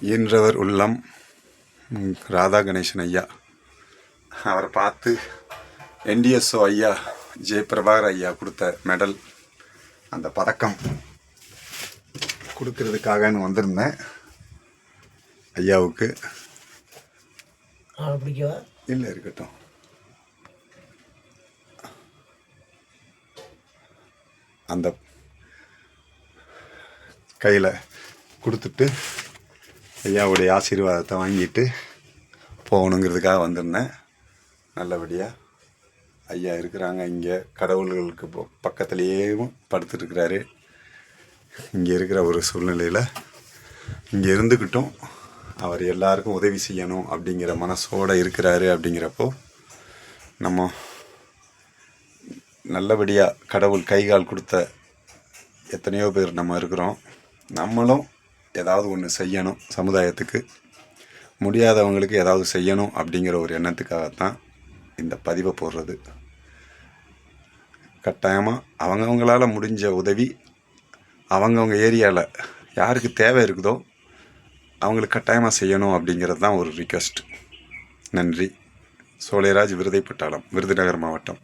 ஈன்றவர் உள்ளம் ராதா கணேசன் ஐயா. அவரை பார்த்து என்டிஎஸ்ஓ ஐயா ஜெயபிரபாகர் ஐயா கொடுத்த மெடல் அந்த பதக்கம் கொடுக்கறதுக்காகன்னு வந்திருந்தேன் ஐயாவுக்கு. இல்லை இருக்கட்டும். அந்த கையில் கொடுத்துட்டு ஐயாவுடைய ஆசீர்வாதத்தை வாங்கிட்டு போகணுங்கிறதுக்காக வந்திருந்தேன். நல்லபடியாக ஐயா இருக்கிறாங்க. இங்கே கடவுள்களுக்கு பக்கத்துலேயும் படுத்துருக்கிறாரு. இங்கே இருக்கிற ஒரு சூழ்நிலையில் இங்கே இருந்துக்கிட்டும் அவர் எல்லாருக்கும் உதவி செய்யணும் அப்படிங்கிற மனசோடு இருக்கிறாரு அப்படிங்கிறப்போ நம்ம நல்லபடியாக கடவுள் கைகால் கொடுத்த எத்தனையோ பேர் நம்ம இருக்கிறோம். நம்மளும் ஏதாவது ஒன்று செய்யணும் சமுதாயத்துக்கு. முடியாதவங்களுக்கு ஏதாவது செய்யணும் அப்படிங்கிற ஒரு எண்ணத்துக்காகத்தான் இந்த பதிவை போடுறது. கட்டாயமாக அவங்கவுங்களால் முடிஞ்ச உதவி அவங்கவுங்க ஏரியாவில் யாருக்கு தேவை இருக்குதோ அவங்களுக்கு கட்டாயமாக செய்யணும் அப்படிங்கிறது தான் ஒரு ரிக்வெஸ்ட் நன்றி. சோலைராஜ் விருதைப்பட்டாளம் விருதுநகர் மாவட்டம்.